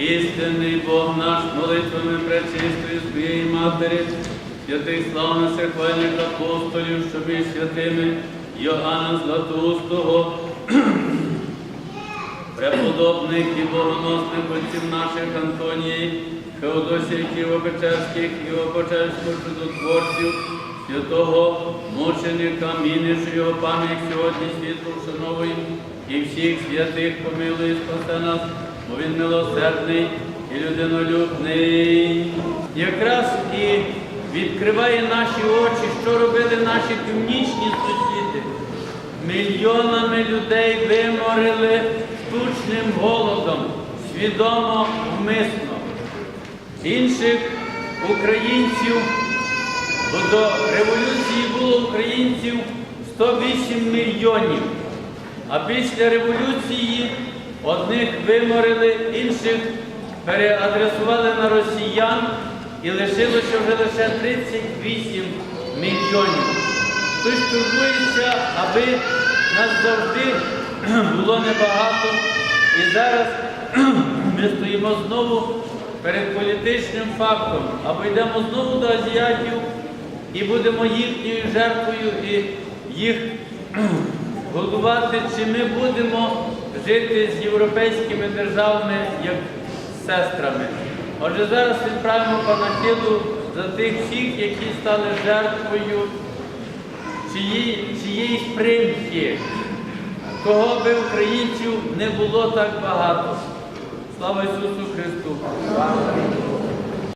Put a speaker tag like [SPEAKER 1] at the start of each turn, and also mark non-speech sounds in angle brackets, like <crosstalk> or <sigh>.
[SPEAKER 1] істинний Бог наш, молитвами пречистої своєї Матері, святих славних хвальних апостолів, що ми святими Йоанна Златоустого, <clears throat> преподобних і богоносних отців наших Антонії, Феодосія Києво-Печерських, Києво-Печерського чудотворців, святого мученика, міниш його пам'ять сьогодні світло вшановуємо, і всіх святих помилуй, спасе нас, бо він милосердний і людинолюбний. Якраз і відкриває наші очі, що робили наші північні сусіди. Мільйонами людей виморили штучним голодом, свідомо вмисно. Інших українців, бо до революції було українців 108 мільйонів, а після революції одних виморили, інших переадресували на росіян і лишилося вже лише 38 мільйонів. Хтось турбується, аби нас завжди <clears throat> було небагато. І зараз <clears throat> ми стоїмо знову перед політичним фактом, або йдемо знову до азіатів і будемо їхньою жертвою і їх <clears throat> годувати, чи ми будемо жити з європейськими державами як сестрами. Отже, зараз відправимо панахиду за тих всіх, які стали жертвою цієї, примхи, кого би українців не було так багато. Слава Ісусу Христу!